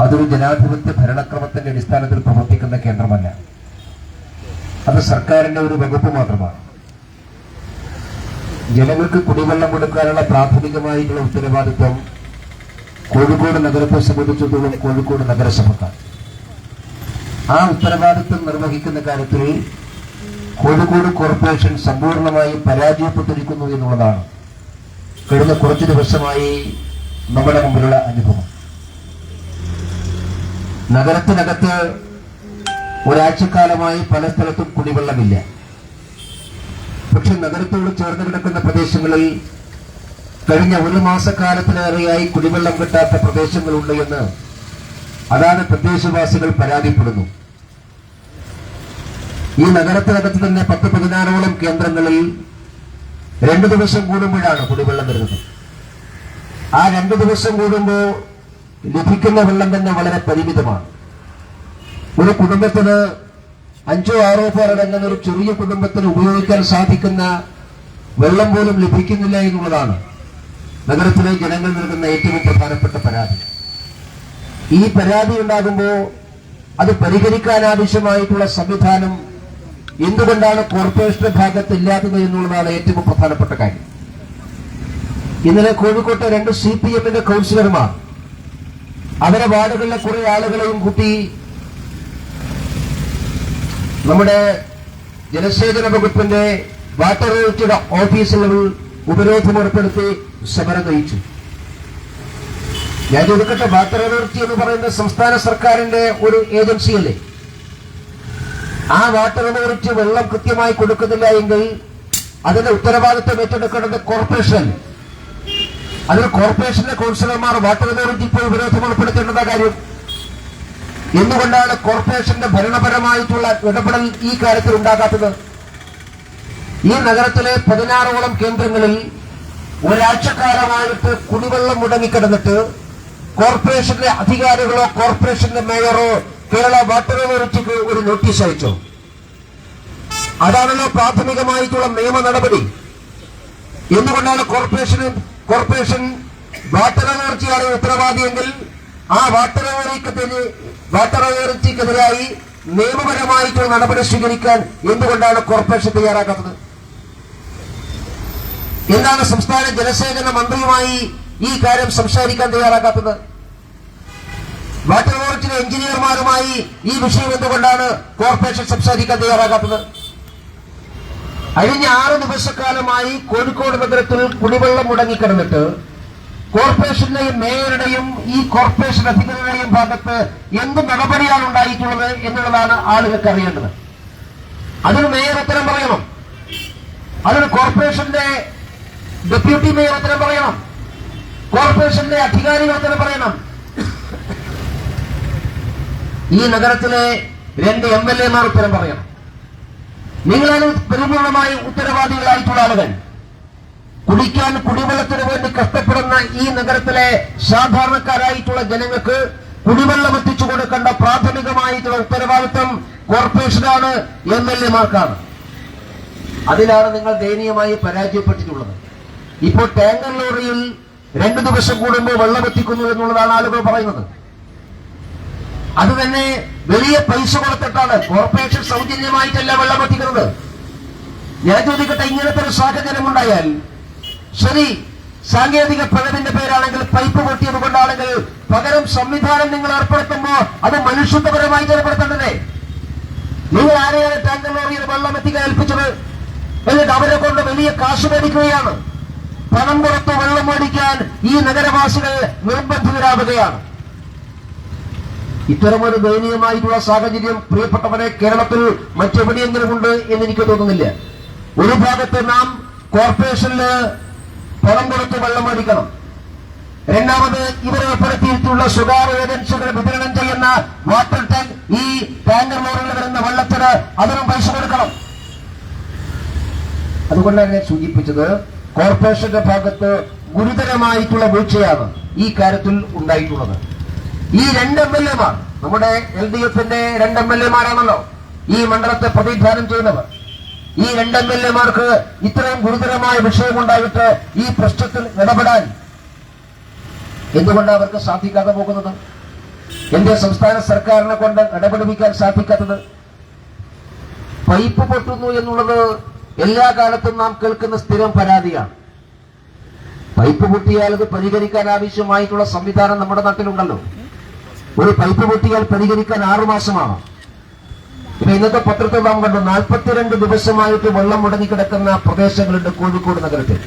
അതൊരു ജനാധിപത്യ ഭരണക്രമത്തിന്റെ അടിസ്ഥാനത്തിൽ പ്രവർത്തിക്കുന്ന കേന്ദ്രമല്ല. അത് സർക്കാരിന്റെ ഒരു വകുപ്പ് മാത്രമാണ്. ജനങ്ങൾക്ക് കുടിവെള്ളം കൊടുക്കാനുള്ള പ്രാഥമികമായിട്ടുള്ള ഉത്തരവാദിത്വം കോഴിക്കോട് നഗരത്തെ സംബന്ധിച്ചിടത്തോളം കോഴിക്കോട് നഗരസഭക്കാണ്. ആ ഉത്തരവാദിത്വം നിർവഹിക്കുന്ന കാര്യത്തിൽ കോഴിക്കോട് കോർപ്പറേഷൻ സമ്പൂർണമായി പരാജയപ്പെട്ടിരിക്കുന്നു എന്നുള്ളതാണ്. കഴിഞ്ഞ കുറച്ച് ദിവസമായി നമ്മുടെ മുമ്പിലുള്ള അനുഭവം. നഗരത്തിനകത്ത് ഒരാഴ്ചക്കാലമായി പല സ്ഥലത്തും കുടിവെള്ളമില്ല. പക്ഷെ നഗരത്തോട് ചേർന്ന് കിടക്കുന്ന പ്രദേശങ്ങളിൽ കഴിഞ്ഞ ഒരു മാസക്കാലത്തിലേറെയായി കുടിവെള്ളം കിട്ടാത്ത പ്രദേശങ്ങളുണ്ട് എന്ന് അതാണ് പ്രദേശവാസികൾ പരാതിപ്പെടുന്നു. ഈ നഗരത്തിനകത്ത് തന്നെ പത്ത് പതിനാറോളം കേന്ദ്രങ്ങളിൽ രണ്ടു ദിവസം കൂടുമ്പോഴാണ് കുടിവെള്ളം വരുന്നത്. ആ രണ്ടു ദിവസം കൂടുമ്പോൾ ലഭിക്കുന്ന വെള്ളം തന്നെ വളരെ പരിമിതമാണ്. ഒരു കുടുംബത്തിന് അഞ്ചോ ആറോ പേർ അടങ്ങുന്ന ഒരു ചെറിയ കുടുംബത്തിന് ഉപയോഗിക്കാൻ സാധിക്കുന്ന വെള്ളം പോലും ലഭിക്കുന്നില്ല എന്നുള്ളതാണ് നഗരത്തിലെ ജനങ്ങൾ നൽകുന്ന ഏറ്റവും പ്രധാനപ്പെട്ട പരാതി. ഈ പരാതി ഉണ്ടാകുമ്പോൾ അത് പരിഹരിക്കാൻ ആവശ്യമായിട്ടുള്ള സംവിധാനം എന്തുകൊണ്ടാണ് കോർപ്പറേഷന്റെ ഭാഗത്ത് ഇല്ലാത്തത് എന്നുള്ളതാണ് ഏറ്റവും പ്രധാനപ്പെട്ട കാര്യം. ഇന്നലെ കോഴിക്കോട്ടെ രണ്ട് സി പി എമ്മിന്റെ കൗൺസിലർമാർ അവരെ വാർഡുകളിലെ കുറെ ആളുകളെയും കൂട്ടി നമ്മുടെ ജലസേചന വകുപ്പിന്റെ വാട്ടർ അതോറിറ്റിയുടെ ഓഫീസുകളിൽ ഉപരോധം ഏർപ്പെടുത്തി സമരം നയിച്ചു. ഞാൻ ചോദിക്കട്ടെ വാട്ടർ അതോറിറ്റി എന്ന് പറയുന്ന സംസ്ഥാന സർക്കാരിന്റെ ഒരു ഏജൻസിയല്ലേ ആ വാട്ടർ അതോറിറ്റി വെള്ളം കൃത്യമായി കൊടുക്കുന്നില്ല എങ്കിൽ അതിന്റെ ഉത്തരവാദിത്വം ഏറ്റെടുക്കേണ്ടത് കോർപ്പറേഷൻ അതിന് കോർപ്പറേഷനിലെ കൗൺസിലർമാർ വാട്ടർ അതോറിറ്റി ഇപ്പോൾ വിരോധം ഉൾപ്പെടുത്തേണ്ടതാ കാര്യം. എന്തുകൊണ്ടാണ് കോർപ്പറേഷന്റെ ഭരണപരമായിട്ടുള്ള ഇടപെടൽ ഈ കാര്യത്തിൽ ഉണ്ടാകാത്തത്? ഈ നഗരത്തിലെ പതിനാറോളം കേന്ദ്രങ്ങളിൽ ഒരാഴ്ചക്കാലമായിട്ട് കുടിവെള്ളം മുടങ്ങിക്കിടന്നിട്ട് കോർപ്പറേഷന്റെ അധികാരികളോ കോർപ്പറേഷന്റെ മേയറോ കേരള വാട്ടർ അതോറിറ്റിക്ക് ഒരു നോട്ടീസ് അയച്ചോ. അതാണല്ലോ പ്രാഥമികമായിട്ടുള്ള നിയമ നടപടി. എന്തുകൊണ്ടാണ് കോർപ്പറേഷന് കോർപ്പറേഷൻ വാട്ടർ അതോറിറ്റിയാണ് ഉത്തരവാദിയെങ്കിൽ ആ വാട്ടർ അതോറിറ്റിക്കെതിരെ വാട്ടർ അതോറിറ്റിക്കെതിരായി നിയമപരമായിട്ടുള്ള നടപടി സ്വീകരിക്കാൻ എന്തുകൊണ്ടാണ് കോർപ്പറേഷൻ തയ്യാറാക്കാത്തത്? എന്താണ് സംസ്ഥാന ജലസേചന മന്ത്രിയുമായി ഈ കാര്യം സംസാരിക്കാൻ തയ്യാറാക്കാത്തത്? വാട്ടർ അതോറിറ്റിയിലെ എഞ്ചിനീയർമാരുമായി ഈ വിഷയം എന്തുകൊണ്ടാണ് കോർപ്പറേഷൻ സംസാരിക്കാൻ തയ്യാറാക്കാത്തത്? കഴിഞ്ഞ ആറ് ദിവസക്കാലമായി കോഴിക്കോട് നഗരത്തിൽ കുടിവെള്ളം മുടങ്ങിക്കിടന്നിട്ട് കോർപ്പറേഷന്റെയും മേയറുടെയും ഈ കോർപ്പറേഷൻ അധികൃതരുടെയും ഭാഗത്ത് എന്ത് നടപടിയാണ് ഉണ്ടായിട്ടുള്ളത് എന്നുള്ളതാണ് ആളുകൾക്ക് അറിയേണ്ടത്. അതിന് മേയർ ഉത്തരം പറയണം. അതിന് കോർപ്പറേഷന്റെ ഡെപ്യൂട്ടി മേയർ ഉത്തരം പറയണം. കോർപ്പറേഷന്റെ അധികാരികൾ ഉത്തരം പറയണം. ഈ നഗരത്തിലെ രണ്ട് എം എൽ എമാർ ഉത്തരം പറയണം. നിങ്ങളാണ് പരിപൂർണമായി ഉത്തരവാദികളായിട്ടുള്ള ആളുകൾ. കുടിക്കാൻ കുടിവെള്ളത്തിന് വേണ്ടി കഷ്ടപ്പെടുന്ന ഈ നഗരത്തിലെ സാധാരണക്കാരായിട്ടുള്ള ജനങ്ങൾക്ക് കുടിവെള്ളം എത്തിച്ചു കൊടുക്കേണ്ട പ്രാഥമികമായിട്ടുള്ള ഉത്തരവാദിത്വം കോർപ്പറേഷനാണ് എം എൽ എമാർക്കാണ്. അതിലാണ് നിങ്ങൾ ദയനീയമായി പരാജയപ്പെട്ടിട്ടുള്ളത്. ഇപ്പോൾ ടാങ്കർ ലോറിയിൽ രണ്ടു ദിവസം കൂടുമ്പോൾ വെള്ളം എത്തിക്കുന്നു എന്നുള്ളതാണ് ആളുകൾ പറയുന്നത്. അത് തന്നെ വലിയ പൈസ കൊടുത്തിട്ടാണ് കോർപ്പറേഷൻ സൗജന്യമായിട്ടല്ല വെള്ളം എത്തിക്കുന്നത്. ഞാൻ ചോദിക്കട്ടെ ഇങ്ങനത്തെ ഒരു സാഹചര്യം ഉണ്ടായാൽ ശരി സാങ്കേതിക പിഴവിന്റെ പേരാണെങ്കിൽ പൈപ്പ് പൊട്ടിയത് കൊണ്ടാണെങ്കിൽ പകരം സംവിധാനം നിങ്ങൾ ഏർപ്പെടുത്തുമ്പോ അത് മനുഷ്യത്വപരമായി ഏർപ്പെടുത്തേണ്ടതേ നിങ്ങൾ ആരെയാണ് ടാങ്കർ ലോറിയിൽ വെള്ളം എത്തിക്കാൻ ഏൽപ്പിച്ചത്? എന്നിട്ട് അവരെ കൊണ്ട് വലിയ കാശ് മേടിക്കുകയാണ്. പണം കൊടുത്ത് വെള്ളം മേടിക്കാൻ ഈ നഗരവാസികൾ നിർബന്ധിതരാവുകയാണ് ഇത്തരമൊരു ദയനീയമായിട്ടുള്ള സാഹചര്യം പ്രിയപ്പെട്ടവരെ കേരളത്തിൽ മറ്റെവിടെയെങ്കിലും ഉണ്ട് എന്ന് എനിക്ക് തോന്നുന്നില്ല. ഒരു ഭാഗത്ത് നാം കോർപ്പറേഷനിൽ പണം കൊടുത്ത് വെള്ളം അടിക്കണം. രണ്ടാമത് ഇവരെ ഉൾപ്പെടുത്തിയിട്ടുള്ള സ്വകാര്യ ഏജൻസികൾ വിതരണം ചെയ്യുന്ന വാട്ടർ ടാങ്ക് ഈ ടാങ്കർ ലോറികൾ വരുന്ന വെള്ളത്തിന് അതിനും പൈസ കൊടുക്കണം. അതുകൊണ്ടാണ് ഞാൻ സൂചിപ്പിച്ചത് കോർപ്പറേഷന്റെ ഭാഗത്ത് ഗുരുതരമായിട്ടുള്ള വീഴ്ചയാണ് ഈ കാര്യത്തിൽ ഉണ്ടായിട്ടുള്ളത്. ഈ രണ്ട് എം എൽ എമാർ നമ്മുടെ എൽ ഡി എഫിന്റെ രണ്ട് എം എൽ എമാരാണല്ലോ ഈ മണ്ഡലത്തെ പ്രതിധാനം ചെയ്യുന്നവർ ഈ രണ്ട് എം എൽ എമാർക്ക് ഇത്രയും ഗുരുതരമായ വിഷയമുണ്ടായിട്ട് ഈ പ്രശ്നത്തിൽ ഇടപെടാൻ എന്തുകൊണ്ടാണ് അവർക്ക് സാധിക്കാതെ പോകുന്നത്? എന്റെ സംസ്ഥാന സർക്കാരിനെ കൊണ്ട് ഇടപെടുവിക്കാൻ സാധിക്കാത്തത് പൈപ്പ് പൊട്ടുന്നു എന്നുള്ളത് എല്ലാ കാലത്തും നാം കേൾക്കുന്ന സ്ഥിരം പരാതിയാണ്. പൈപ്പ് പൊട്ടിയാൽ അത് പരിഹരിക്കാൻ ആവശ്യമായിട്ടുള്ള സംവിധാനം നമ്മുടെ നാട്ടിലുണ്ടല്ലോ. ഒരു പൈപ്പ് പൊട്ടിയാൽ പരിഹരിക്കാൻ ആറുമാസമാണ് ഇപ്പൊ ഇന്നത്തെ പത്രത്തിൽ നാം കണ്ടു നാൽപ്പത്തിരണ്ട് ദിവസമായിട്ട് വെള്ളം മുടങ്ങിക്കിടക്കുന്ന പ്രദേശങ്ങളുണ്ട് കോഴിക്കോട് നഗരത്തിൽ.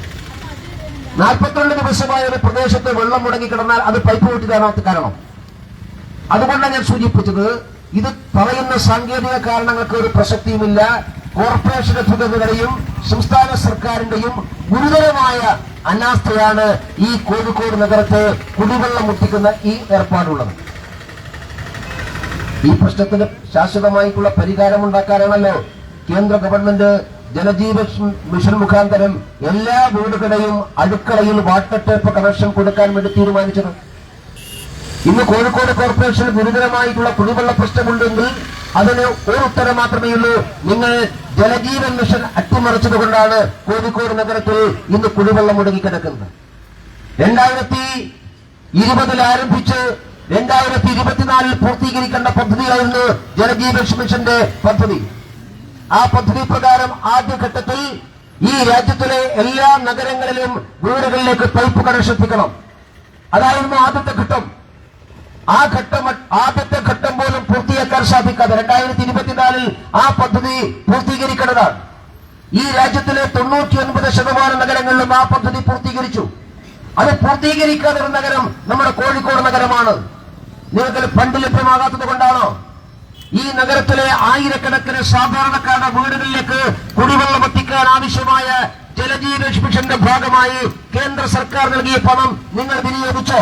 നാൽപ്പത്തിരണ്ട് ദിവസമായ ഒരു പ്രദേശത്ത് വെള്ളം മുടങ്ങിക്കിടന്നാൽ അത് പൈപ്പ് പൊട്ടിക്കാനാത്ത കാരണം. അതുകൊണ്ടാണ് ഞാൻ സൂചിപ്പിച്ചത് ഇത് പറയുന്ന സാങ്കേതിക കാരണങ്ങൾക്ക് ഒരു പ്രസക്തിയുമില്ല. കോർപ്പറേഷന്റെ അധികൃതരുടെയും സംസ്ഥാന സർക്കാരിന്റെയും ഗുരുതരമായ അനാസ്ഥയാണ് ഈ കോഴിക്കോട് നഗരത്തെ കുടിവെള്ളം മുട്ടിക്കുന്ന ഈ ഏർപ്പാടുള്ളത്. ഈ പ്രശ്നത്തിന് ശാശ്വതമായിട്ടുള്ള പരിഹാരം ഉണ്ടാക്കാനാണല്ലോ കേന്ദ്ര ഗവൺമെന്റ് ജലജീവ മിഷൻ മുഖാന്തരം എല്ലാ വീടുകളുടെയും അടുക്കളയിൽ വാട്ടർ ടേപ്പ് കണക്ഷൻ കൊടുക്കാൻ വേണ്ടി തീരുമാനിച്ചത്. ഇന്ന് കോഴിക്കോട് കോർപ്പറേഷൻ ഗുരുതരമായിട്ടുള്ള കുടിവെള്ള പ്രശ്നമുണ്ടെങ്കിൽ അതിന് ഒരു ഉത്തരം മാത്രമേ ഉള്ളൂ. നിങ്ങൾ ജലജീവൻ മിഷൻ അട്ടിമറിച്ചത് കൊണ്ടാണ് കോഴിക്കോട് നഗരത്തിൽ ഇന്ന് കുടിവെള്ളം മുടങ്ങിക്കിടക്കുന്നത്. രണ്ടായിരത്തി ഇരുപതിൽ ആരംഭിച്ച് രണ്ടായിരത്തി ഇരുപത്തിനാലിൽ പൂർത്തീകരിക്കേണ്ട പദ്ധതിയായിരുന്നു ജലജീവൻ മിഷന്റെ പദ്ധതി. ആ പദ്ധതി പ്രകാരം ആദ്യഘട്ടത്തിൽ ഈ രാജ്യത്തിലെ എല്ലാ നഗരങ്ങളിലും വീടുകളിലേക്ക് പൈപ്പ് കണക്ഷൻ എത്തിക്കണം. അതായിരുന്നു ആദ്യത്തെ ഘട്ടം. ആ ഘട്ടം ആദ്യത്തെ ഘട്ടം പോലും പൂർത്തിയാക്കാൻ സാധിക്കാതെ രണ്ടായിരത്തി ഇരുപത്തിനാലിൽ ആ പദ്ധതി പൂർത്തീകരിക്കേണ്ടതാണ്. ഈ രാജ്യത്തിലെ തൊണ്ണൂറ്റി ഒൻപത് ശതമാനം നഗരങ്ങളിലും ആ പദ്ധതി പൂർത്തീകരിച്ചു. അത് പൂർത്തീകരിക്കാതെ നഗരം നമ്മുടെ കോഴിക്കോട് നഗരമാണ്. നിങ്ങൾക്ക് ഫണ്ട് ലഭ്യമാകാത്തത് കൊണ്ടാണോ? ഈ നഗരത്തിലെ ആയിരക്കണക്കിന് സാധാരണക്കാരുടെ വീടുകളിലേക്ക് കുടിവെള്ളം എത്തിക്കാൻ ആവശ്യമായ ജലജീവൻ മിഷന്റെ ഭാഗമായി കേന്ദ്ര സർക്കാർ നൽകിയ പണം നിങ്ങൾ വിനിയോഗിച്ചോ?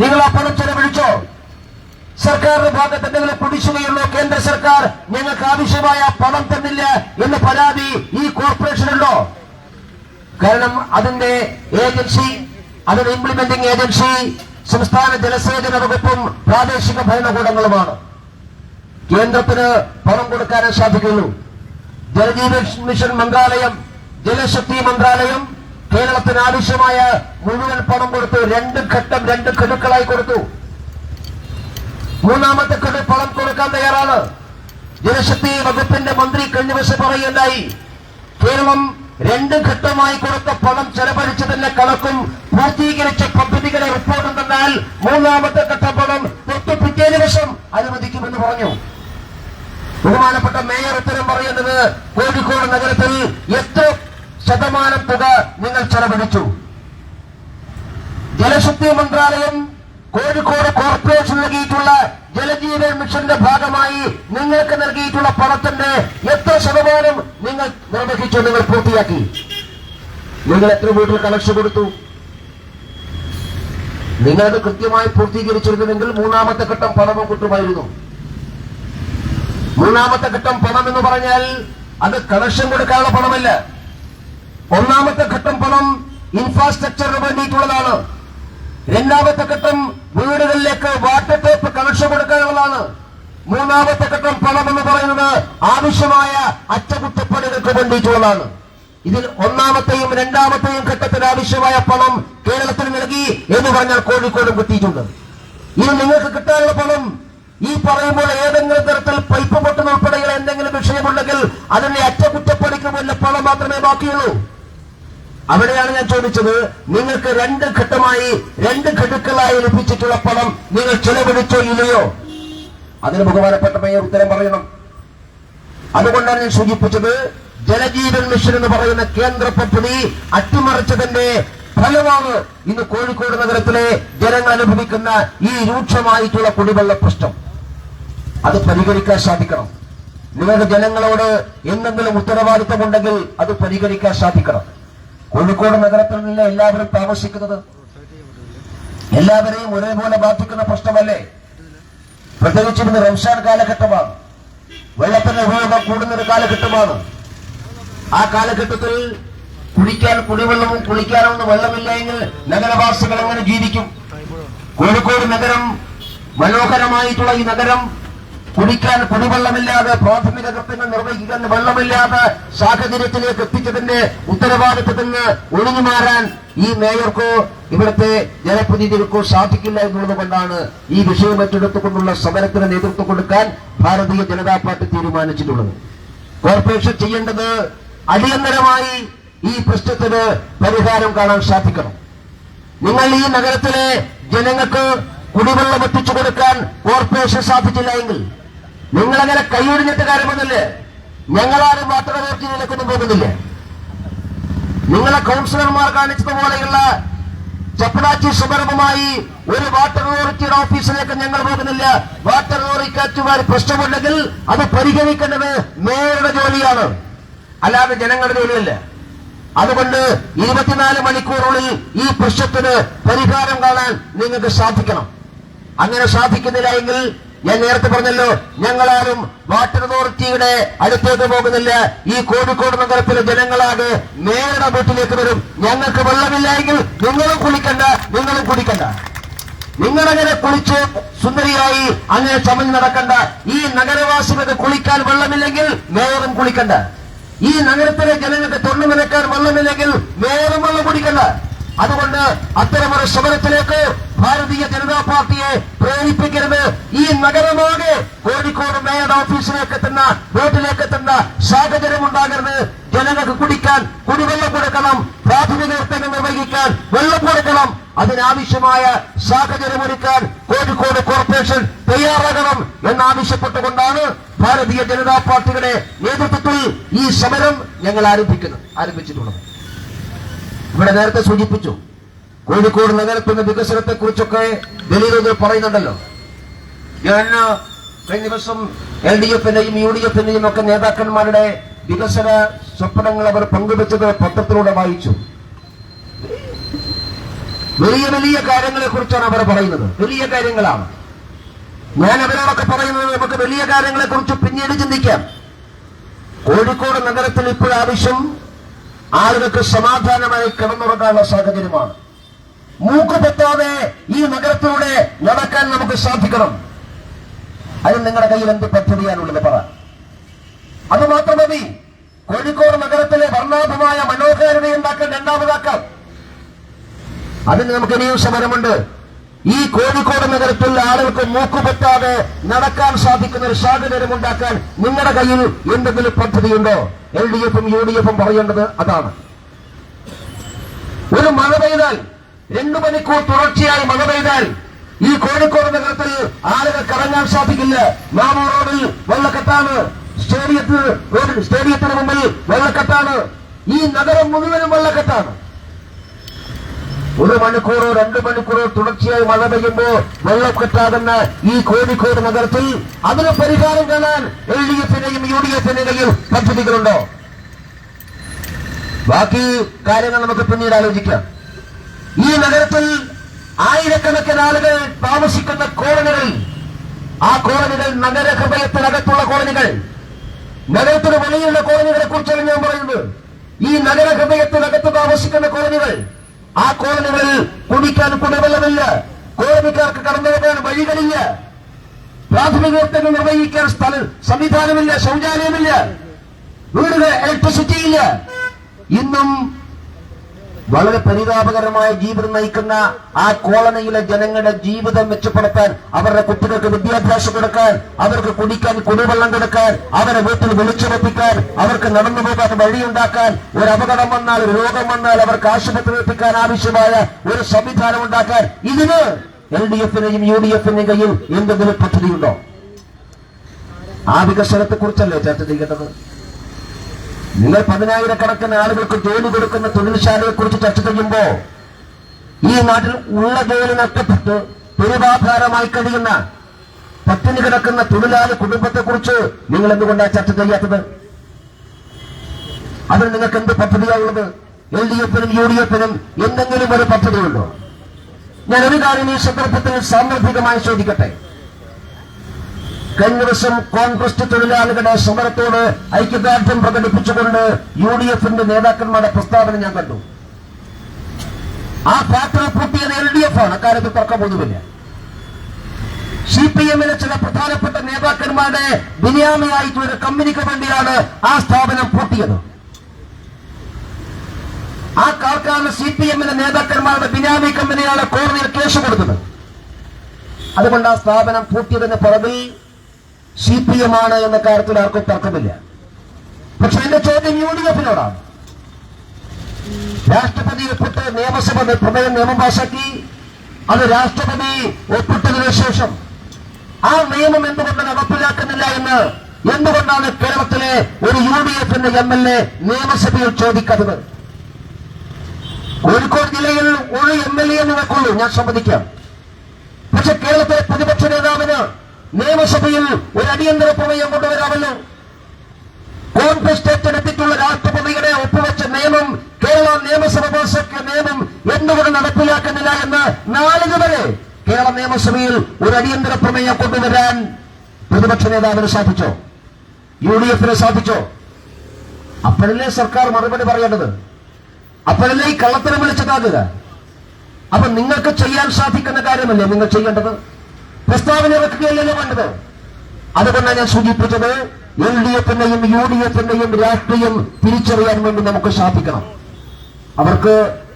നിങ്ങൾ ആ പണം ചെലവഴിച്ചോ? സർക്കാരിന്റെ ഭാഗത്ത് എന്തെങ്കിലും കുടിശ്ശികയുള്ളോ കേന്ദ്ര സർക്കാർ ഞങ്ങൾക്ക് ആവശ്യമായ പണം തന്നില്ല എന്ന പരാതി ഈ കോർപ്പറേഷനുണ്ടോ? കാരണം അതിന്റെ ഏജൻസി അതിന്റെ ഇംപ്ലിമെന്റിംഗ് ഏജൻസി സംസ്ഥാന ജലസേചന വകുപ്പും പ്രാദേശിക ഭരണകൂടങ്ങളുമാണ്. കേന്ദ്രത്തിന് പണം കൊടുക്കാനേ സാധിക്കുള്ളൂ ജലജീവൻ മിഷൻ മന്ത്രാലയം ജലശക്തി മന്ത്രാലയം കേരളത്തിന് ആവശ്യമായ മുഴുവൻ പണം കൊടുത്തു. രണ്ട് ഘട്ടം രണ്ട് ഘടുക്കളായി കൊടുത്തു. മൂന്നാമത്തെ ഘട്ടം പണം കൊടുക്കാൻ തയ്യാറാണ്. ജലശക്തി വകുപ്പിന്റെ മന്ത്രി കഴിഞ്ഞ വർഷം പറയുകയുണ്ടായി. കേരളം രണ്ട് ഘട്ടമായി കൊടുത്ത പണം ചെലവഴിച്ചതിന്റെ കണക്കും പൂർത്തീകരിച്ച പദ്ധതികളെ റിപ്പോർട്ടും തന്നാൽ മൂന്നാമത്തെ ഘട്ട പണം തൊട്ട് പിറ്റേ ദിവസം അനുവദിക്കുമെന്ന് പറഞ്ഞു. ബഹുമാനപ്പെട്ട മേയർ ഉത്തരം പറയുന്നത് കോഴിക്കോട് നഗരത്തിൽ എത്ര ശതമാനം തുക നിങ്ങൾ ചെലവഴിച്ചു? ജലശക്തി മന്ത്രാലയം കോഴിക്കോട് കോർപ്പറേഷൻ നൽകിയിട്ടുള്ള ജലജീവൻ മിഷന്റെ ഭാഗമായി നിങ്ങൾക്ക് നൽകിയിട്ടുള്ള പണത്തിന്റെ എത്ര ശതമാനം നിങ്ങൾ നിർവഹിച്ചു നിങ്ങൾ പൂർത്തിയാക്കി. നിങ്ങൾ എത്ര വീട്ടിൽ കണക്ഷൻ കൊടുത്തു? നിങ്ങളത് കൃത്യമായി പൂർത്തീകരിച്ചിരുന്നുവെങ്കിൽ മൂന്നാമത്തെ ഘട്ടം പണവും കിട്ടുമായിരുന്നു. മൂന്നാമത്തെ ഘട്ടം പണം എന്ന് പറഞ്ഞാൽ അത് കണക്ഷൻ കൊടുക്കാനുള്ള പണമല്ല. ഒന്നാമത്തെ ഘട്ടം പണം ഇൻഫ്രാസ്ട്രക്ചറിന് വേണ്ടിയിട്ടുള്ളതാണ്. രണ്ടാമത്തെ ഘട്ടം വീടുകളിലേക്ക് വാട്ടർ ടേപ്പ് കണക്ഷൻ കൊടുക്കാനുള്ളതാണ്. മൂന്നാമത്തെ ഘട്ടം പണം എന്ന് പറയുന്നത് ആവശ്യമായ അറ്റകുറ്റപ്പണികൾക്ക് വേണ്ടിയിട്ടുള്ളതാണ് ഇതിൽ ഒന്നാമത്തെയും രണ്ടാമത്തെയും ഘട്ടത്തിൽ ആവശ്യമായ പണം കേരളത്തിൽ നൽകി എന്ന് പറഞ്ഞാൽ കോഴിക്കോടും കിട്ടിയിട്ടുണ്ട്. ഇനി നിങ്ങൾക്ക് കിട്ടാനുള്ള പണം ഈ പറയുമ്പോൾ ഏതെങ്കിലും തരത്തിൽ പൈപ്പ് പൊട്ടുന്ന ഉൾപ്പെടെയുള്ള എന്തെങ്കിലും വിഷയമുണ്ടെങ്കിൽ അതിന്റെ അറ്റകുറ്റപ്പണിക്ക് വല്ല പണം മാത്രമേ ബാക്കിയുള്ളൂ. അവിടെയാണ് ഞാൻ ചോദിച്ചത് നിങ്ങൾക്ക് രണ്ട് ഘട്ടമായി രണ്ട് ഘടുക്കളായി ലഭിച്ചിട്ടുള്ള പണം നിങ്ങൾ ചെലവഴിച്ചോ ഇല്ലയോ? അതിന് ബഹുമാനപ്പെട്ട മേയർ ഉത്തരം പറയണം. അതുകൊണ്ടാണ് ഞാൻ സൂചിപ്പിച്ചത് ജലജീവൻ മിഷൻ എന്ന് പറയുന്ന കേന്ദ്ര പദ്ധതി അട്ടിമറിച്ചതിന്റെ ഫലമാണ് ഇന്ന് കോഴിക്കോട് നഗരത്തിലെ ജനങ്ങൾ അനുഭവിക്കുന്ന ഈ രൂക്ഷമായിട്ടുള്ള കുടിവെള്ള പ്രശ്നം. അത് പരിഹരിക്കാൻ സാധിക്കണം. നിങ്ങളുടെ ജനങ്ങളോട് എന്തെങ്കിലും ഉത്തരവാദിത്തമുണ്ടെങ്കിൽ അത് പരിഹരിക്കാൻ സാധിക്കണം. കോഴിക്കോട് നഗരത്തിൽ നിന്ന് എല്ലാവരും താമസിക്കുന്നത് എല്ലാവരെയും ഒരേപോലെ ബാധിക്കുന്ന പ്രശ്നമല്ലേ? പ്രത്യേകിച്ച് ഇന്ന് റംസാൻ കാലഘട്ടമാണ്. വെള്ളത്തിന്റെ ഉപയോഗം കൂടുന്ന ഒരു കാലഘട്ടമാണ്. ആ കാലഘട്ടത്തിൽ കുടിക്കാൻ കുടിവെള്ളവും കുളിക്കാനൊന്നും വെള്ളമില്ല എങ്കിൽ നഗരവാസികൾ എങ്ങനെ ജീവിക്കും? കോഴിക്കോട് നഗരം മനോഹരമായിട്ടുള്ള ഈ നഗരം കുടിക്കാൻ കുടിവെള്ളമില്ലാതെ പ്രാഥമിക കൃത്യങ്ങൾ നിർവഹിക്കാൻ വെള്ളമില്ലാതെ സാഹചര്യത്തിലേക്ക് എത്തിച്ചതിന്റെ ഉത്തരവാദിത്വത്തിൽ നിന്ന് ഒഴിഞ്ഞു മാറാൻ ഈ മേയർക്കോ ഇവിടുത്തെ ജനപ്രതിനിധികൾക്കോ സാധിക്കില്ല എന്നുള്ളത് കൊണ്ടാണ് ഈ വിഷയം ഏറ്റെടുത്തുകൊണ്ടുള്ള സമരത്തിന് നേതൃത്വം കൊടുക്കാൻ ഭാരതീയ ജനതാ പാർട്ടി തീരുമാനിച്ചിട്ടുള്ളത്. കോർപ്പറേഷൻ ചെയ്യേണ്ടത് അടിയന്തരമായി ഈ പ്രശ്നത്തിന് പരിഹാരം കാണാൻ സാധിക്കണം. നിങ്ങൾ ഈ നഗരത്തിലെ ജനങ്ങൾക്ക് കുടിവെള്ളം എത്തിച്ചു കൊടുക്കാൻ കോർപ്പറേഷൻ സാധിച്ചില്ല എങ്കിൽ നിങ്ങളങ്ങനെ കൈയൊഴിഞ്ഞിട്ട് കാര്യമൊന്നുമില്ലേ? ഞങ്ങളാരും വാട്ടർ നിലക്കൊന്നും പോകുന്നില്ലേ? നിങ്ങളെ കൗൺസിലർമാർ കാണിച്ചതുപോലെയുള്ള ചപ്പടാച്ചി സമരവുമായി ഒരു വാട്ടർ അതോറിറ്റിയുടെ ഓഫീസിലേക്ക് ഞങ്ങൾ പോകുന്നില്ല. വാട്ടർ അതോറിറ്റിക്കാർ പ്രശ്നമുണ്ടെങ്കിൽ അത് പരിഗണിക്കേണ്ടത് നേരുടെ ജോലിയാണ്. അല്ലാതെ ജനങ്ങളുടെ ജോലിയല്ല. അതുകൊണ്ട് ഇരുപത്തിനാല് മണിക്കൂറുകളിൽ ഈ പ്രശ്നത്തിന് പരിഹാരം കാണാൻ നിങ്ങൾക്ക് സാധിക്കണം. അങ്ങനെ സാധിക്കുന്നില്ല എങ്കിൽ ഞാൻ നേരത്തെ പറഞ്ഞല്ലോ ഞങ്ങളാരും വാട്ടർ അതോറിറ്റിയുടെ അടുത്തേക്ക് പോകുന്നില്ല. ഈ കോഴിക്കോട് നഗരത്തിലെ ജനങ്ങളാകെ മേയറുടെ വീട്ടിലേക്ക് വരും. ഞങ്ങൾക്ക് വെള്ളമില്ല എങ്കിൽ നിങ്ങളും കുളിക്കണ്ട നിങ്ങളും കുടിക്കണ്ട. നിങ്ങളങ്ങനെ കുളിച്ച് സുന്ദരിയായി അങ്ങനെ ചമഞ്ഞ് നടക്കണ്ട? ഈ നഗരവാസികൾക്ക് കുളിക്കാൻ വെള്ളമില്ലെങ്കിൽ മേയറും കുളിക്കണ്ട. ഈ നഗരത്തിലെ ജനങ്ങൾക്ക് തൊണ്ണു നിരക്കാൻ വെള്ളമില്ലെങ്കിൽ മേയറും വെള്ളം കുടിക്കണ്ട. അതുകൊണ്ട് അത്തരമൊരു സമരത്തിലേക്ക് ഭാരതീയ ജനതാ പാർട്ടിയെ പ്രേരിപ്പിക്കരുത്. ഈ നഗരമാകെ കോഴിക്കോട് മേയർ ഓഫീസിലേക്ക് എത്തുന്ന വീട്ടിലേക്ക് എത്തുന്ന സാഹചര്യം ഉണ്ടാകരുത്. ജനങ്ങൾക്ക് കുടിക്കാൻ കുടിവെള്ളം കൊടുക്കണം. പ്രാഥമിക കർത്തവ്യം നിർവഹിക്കാൻ വെള്ളം കൊടുക്കണം. അതിനാവശ്യമായ സാഹചര്യം ഒരുക്കാൻ കോഴിക്കോട് കോർപ്പറേഷൻ തയ്യാറാകണം എന്നാവശ്യപ്പെട്ടുകൊണ്ടാണ് ഭാരതീയ ജനതാ പാർട്ടിയുടെ നേതൃത്വത്തിൽ ഈ സമരം ഞങ്ങൾ ആരംഭിക്കുന്നത് ആരംഭിച്ചിട്ടുള്ളത്. ഇവിടെ നേരത്തെ സൂചിപ്പിച്ചു കോഴിക്കോട് നഗരത്തിന്റെ വികസനത്തെ കുറിച്ചൊക്കെ ദലീലുകൾ പറയുന്നുണ്ടല്ലോ. ഞാൻ കഴിഞ്ഞ ദിവസം എൽ ഡി എഫിന്റെയും യു ഡി എഫിന്റെയും ഒക്കെ നേതാക്കന്മാരുടെ വികസന സ്വപ്നങ്ങൾ അവർ പങ്കുവെച്ചത് പത്രത്തിലൂടെ വായിച്ചു. വലിയ വലിയ കാര്യങ്ങളെ കുറിച്ചാണ് അവർ പറയുന്നത്. വലിയ കാര്യങ്ങളാണ്. ഞാൻ അവരോടൊക്കെ പറയുന്നത് നമുക്ക് വലിയ കാര്യങ്ങളെ കുറിച്ച് പിന്നീട് ചിന്തിക്കാം. കോഴിക്കോട് നഗരത്തിൽ ഇപ്പോഴാവശ്യം ആളുകൾക്ക് സമാധാനമായി കിടന്നുറങ്ങാനുള്ള സാഹചര്യമാണ്. മൂക്ക് പറ്റാതെ ഈ നഗരത്തിലൂടെ നടക്കാൻ നമുക്ക് സാധിക്കണം. അതിന് നിങ്ങളുടെ കയ്യിൽ എന്ത് പദ്ധതിയാണുള്ളത് പറ. അത് മാത്രം മതി. കോഴിക്കോട് നഗരത്തിലെ വർണാഭമായ മനോഹാരിത ഉണ്ടാക്കാൻ രണ്ടാമതാക്കാം. അതിന് നമുക്ക് ഇനിയും സമരമുണ്ട്. ഈ കോഴിക്കോട് നഗരത്തിൽ ആളുകൾക്ക് മൂക്കുപറ്റാതെ നടക്കാൻ സാധിക്കുന്ന ഒരു സാഹചര്യം ഉണ്ടാക്കാൻ നിങ്ങളുടെ കയ്യിൽ എന്തെങ്കിലും പദ്ധതിയുണ്ടോ? എൽ ഡി എഫും യു ഡി എഫും പറയേണ്ടത് അതാണ്. ഒരു മഴ പെയ്താൽ രണ്ടു മണിക്കൂർ തുടർച്ചയായി മഴ പെയ്താൽ ഈ കോഴിക്കോട് നഗരത്തിൽ ആളുകൾ കറങ്ങാൻ സാധിക്കില്ല. മാമൂ റോഡിൽ വെള്ളക്കെട്ടാണ്. സ്റ്റേഡിയത്തിൽ സ്റ്റേഡിയത്തിന് മുമ്പിൽ വെള്ളക്കെട്ടാണ്. ഈ നഗരം മുഴുവനും വെള്ളക്കെട്ടാണ്. ഒരു മണിക്കൂറോ രണ്ടു മണിക്കൂറോ തുടർച്ചയായി മഴ പെയ്യുമ്പോ വെള്ളക്കെട്ടാകുന്ന ഈ കോഴിക്കോട് നഗരത്തിൽ അതിന് പരിഹാരം കാണാൻ എൽ ഡി എഫിന്റെയും യു ഡി എഫിന്റെയും പദ്ധതികളുണ്ടോ? ബാക്കി കാര്യങ്ങൾ നമുക്ക് പിന്നീട് ആലോചിക്കാം. ഈ നഗരത്തിൽ ആയിരക്കണക്കിന് ആളുകൾ താമസിക്കുന്ന കോളനികൾ. ആ കോളനികൾ നഗര ഹൃദയത്തിനകത്തുള്ള കോളനികൾ. നഗരത്തിന് വെളിയിലുള്ള കോളനികളെ കുറിച്ചാണ് ഞാൻ പറയുന്നത്. ഈ നഗര ഹൃദയത്തിനകത്ത് താമസിക്കുന്ന കോളനികൾ. ആ കോളനികളിൽ കുടിക്കാൻ കുടിവെള്ളമില്ല. കോളനിക്കാർക്ക് കടന്നു പോകാൻ വഴികളില്ല. പ്രാഥമിക കർത്തവ്യം നിർവഹിക്കാൻ സ്ഥലം സംവിധാനമില്ല ശൗചാലയമില്ല. വീടുകൾ ഇലക്ട്രിസിറ്റി ഇല്ല. ഇന്നും വളരെ പരിതാപകരമായ ജീവിതം നയിക്കുന്ന ആ കോളനിയിലെ ജനങ്ങളുടെ ജീവിതം മെച്ചപ്പെടുത്താൻ അവരുടെ കുട്ടികൾക്ക് വിദ്യാഭ്യാസം കൊടുക്കാൻ അവർക്ക് കുടിക്കാൻ കുടിവെള്ളം കൊടുക്കാൻ അവരെ വീട്ടിൽ വിളിച്ചുറപ്പിക്കാൻ അവർക്ക് നടന്നു പോകാൻ വഴിയുണ്ടാക്കാൻ ഒരു അപകടം വന്നാൽ ഒരു രോഗം വന്നാൽ അവർക്ക് ആശുപത്രി എത്തിക്കാൻ ആവശ്യമായ ഒരു സംവിധാനം ഉണ്ടാക്കാൻ ഇതിന് എൽ ഡി എഫിനെയും യു ഡി എഫിന്റെയും കയ്യിൽ എന്തെങ്കിലും പദ്ധതിയുണ്ടോ? ആ വികസനത്തെ കുറിച്ചല്ലേ ചർച്ച ചെയ്യേണ്ടത്? നിങ്ങൾ പതിനായിരക്കണക്കിന് ആളുകൾക്ക് ജോലി കൊടുക്കുന്ന തൊഴിൽശാലയെ കുറിച്ച് ചർച്ച ചെയ്യുമ്പോ ഈ നാട്ടിൽ ഉള്ള ജോലി നഷ്ടപ്പെട്ട് പെരുവാഭാരമായി കഴിയുന്ന പട്ടിണി കിടക്കുന്ന തൊഴിലാളി കുടുംബത്തെ കുറിച്ച് നിങ്ങൾ എന്തുകൊണ്ടാണ് ചർച്ച ചെയ്യാത്തത്? അതിൽ നിങ്ങൾക്ക് എന്ത് പദ്ധതിയാണുള്ളത് എൽ ഡി എഫിനും യു ഡി എഫിനും എന്തെങ്കിലും ഒരു പദ്ധതിയുണ്ടോ? ഞാൻ ഒരു കാര്യം ഈ സന്ദർഭത്തിൽ സാന്ദർഭികമായി ചോദിക്കട്ടെ. കഴിഞ്ഞ കോൺഗ്രസ് തൊഴിലാളികളുടെ സമരത്തോട് ഐക്യദാർഢ്യം പ്രകടിപ്പിച്ചുകൊണ്ട് യു ഡി എഫിന്റെ നേതാക്കന്മാരുടെ പ്രസ്താവന ഞാൻ കണ്ടു. ആ പാത്ര പൂട്ടിയത് എൽ ഡി എഫ് ആണ്. അക്കാര്യത്തിൽ തർക്കമൊന്നുമില്ല സി പി എമ്മിലെ ചില പ്രധാനപ്പെട്ട നേതാക്കന്മാരുടെ ബിനിയാമിയായിട്ടുള്ള ഒരു കമ്പനിക്ക് വേണ്ടിയാണ് ആ സ്ഥാപനം പൂട്ടിയത്. ആ കാർക്കാണ് സി പി എമ്മിലെ നേതാക്കന്മാരുടെ ബിനാമി കമ്പനിയാണ് കോടതിയിൽ കേസ് കൊടുത്തത്. അതുകൊണ്ട് ആ സ്ഥാപനം പൂട്ടിയതിന് പുറകിൽ സി പി എം ആണ് എന്ന കാര്യത്തിൽ ആർക്കും തർക്കമില്ല. പക്ഷെ എന്റെ ചോദ്യം യു ഡി എഫിനോടാണ്. രാഷ്ട്രപതി ഒപ്പിട്ട് നിയമസഭ പ്രമേയം നിയമം പാസാക്കി. അത് രാഷ്ട്രപതി ഒപ്പിട്ടതിനു ശേഷം ആ നിയമം എന്തുകൊണ്ട് നടപ്പിലാക്കുന്നില്ല എന്ന് എന്തുകൊണ്ടാണ് കേരളത്തിലെ ഒരു യു ഡി എഫിന്റെ എം എൽ എ നിയമസഭയിൽ ചോദിക്കുന്നത് കോഴിക്കോട് ജില്ലയിൽ ഒരു എം എൽ എ നിനക്കുള്ളൂ ഞാൻ സമ്മതിക്കാം. പക്ഷെ കേരളത്തിലെ പ്രതിപക്ഷ നേതാവിന് നിയമസഭയിൽ ഒരു അടിയന്തര പ്രമേയം കൊണ്ടുവരാമല്ലോ കോൺഗ്രസ് ഏറ്റെടുത്തിട്ടുള്ള രാഷ്ട്രപതിയുടെ ഒപ്പുവെച്ച നിയമം കേരള നിയമസഭ പാസാക്കിയ നിയമം എന്തുകൊണ്ട് നടപ്പിലാക്കുന്നില്ല എന്ന് നാളിതുവരെ കേരള നിയമസഭയിൽ ഒരു അടിയന്തര പ്രമേയം കൊണ്ടുവരാൻ പ്രതിപക്ഷ നേതാവിന് സാധിച്ചോ? യു ഡി എഫിന് സാധിച്ചോ? അപ്പോഴല്ലേ സർക്കാർ മറുപടി പറയേണ്ടത്? അപ്പോഴല്ലേ ഈ കള്ളത്തരം വിളിച്ചതാകുക അപ്പൊ നിങ്ങൾക്ക് ചെയ്യാൻ സാധിക്കുന്ന കാര്യമല്ലേ നിങ്ങൾ ചെയ്യേണ്ടത്? പ്രസ്താവന ഇറക്കുകയല്ലല്ലോ വേണ്ടത് അതുകൊണ്ടാണ് ഞാൻ സൂചിപ്പിച്ചത് എൽ ഡി എഫിന്റെയും യു ഡി എഫിന്റെയും രാഷ്ട്രീയം തിരിച്ചറിയാൻ വേണ്ടി നമുക്ക് സാധിക്കണം. അവർക്ക്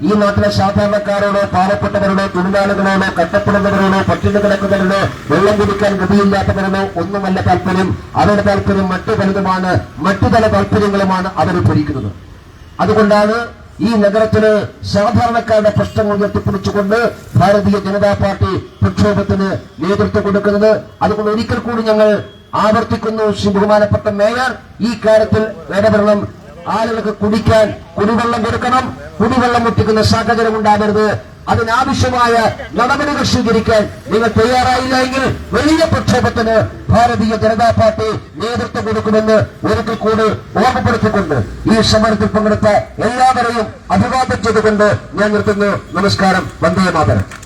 ഈ നാട്ടിലെ സാധാരണക്കാരോടോ പാവപ്പെട്ടവരോടോ തൊഴിലാളികളോടോ കഷ്ടപ്പെടുന്നവരോടോ പട്ടിണി കിടക്കുന്നവരോടോ വെള്ളം കുടിക്കാൻ ഗതിയില്ലാത്തവരോടോ ഒന്നുമല്ല താല്പര്യം. അവരുടെ താല്പര്യം മറ്റു പലതുമാണ് മറ്റു പല താല്പര്യങ്ങളുമാണ് അവർ ഭരിക്കുന്നത്. അതുകൊണ്ടാണ് ഈ നഗരത്തിന് സാധാരണക്കാരുടെ പ്രശ്നങ്ങൾ ഉയർത്തിപ്പിടിച്ചുകൊണ്ട് ഭാരതീയ ജനതാ പാർട്ടി പ്രക്ഷോഭത്തിന് നേതൃത്വം കൊടുക്കുന്നത്. അതുകൊണ്ട് ഒരിക്കൽ കൂടി ഞങ്ങൾ ആവർത്തിക്കുന്നു ശ്രീ ബഹുമാനപ്പെട്ട മേയർ. ഈ കാര്യത്തിൽ ഇടപെടണം. ആളുകൾക്ക് കുടിക്കാൻ കുടിവെള്ളം കൊടുക്കണം. കുടിവെള്ളം മുട്ടിക്കുന്ന സാഹചര്യം ഉണ്ടാകരുത് അതിനാവശ്യമായ നടപടികൾ സ്വീകരിക്കാൻ നിങ്ങൾ തയ്യാറായില്ല എങ്കിൽ വലിയ പ്രക്ഷോഭത്തിന് ഭാരതീയ ജനതാ പാർട്ടി നേതൃത്വം കൊടുക്കുമെന്ന് ഒരിക്കൽ കൂടി ഓർമ്മപ്പെടുത്തിക്കൊണ്ട് ഈ സമരത്തിൽ പങ്കെടുത്ത എല്ലാവരെയും അഭിവാദം ചെയ്തുകൊണ്ട് ഞാൻ നിർത്തുന്നു. നമസ്കാരം. വന്ദേ മാതരം.